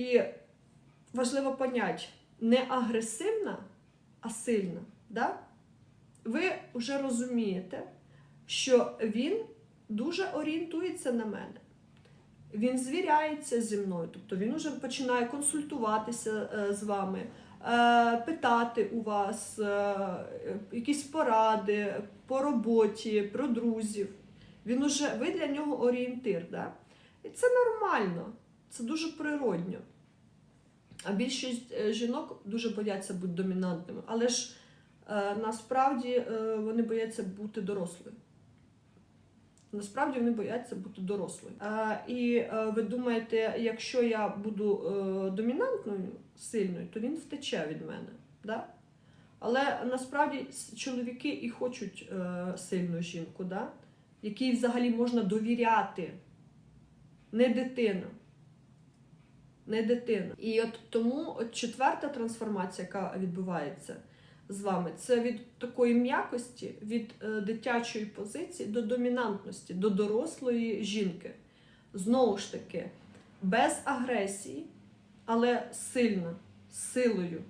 І важливо поняти, не агресивна, а сильна. Да? Ви вже розумієте, що він дуже орієнтується на мене. Він звіряється зі мною, тобто він вже починає консультуватися е, з вами, е, питати у вас е, якісь поради по роботі, про друзів. Він уже, ви для нього орієнтир. Да? І це нормально, це дуже природньо. А більшість е, жінок дуже бояться бути домінантними, але ж е, насправді е, вони бояться бути дорослими. Насправді вони бояться бути дорослими. Е, і е, ви думаєте, якщо я буду е, домінантною, сильною, то він втече від мене. Да? Але насправді чоловіки і хочуть е, сильну жінку, да? якій взагалі можна довіряти. Не дитина. Не дитина. І от тому от четверта трансформація, яка відбувається з вами, це від такої м'якості, від е, дитячої позиції до домінантності, до дорослої жінки. Знову ж таки, без агресії, але сильно, з силою.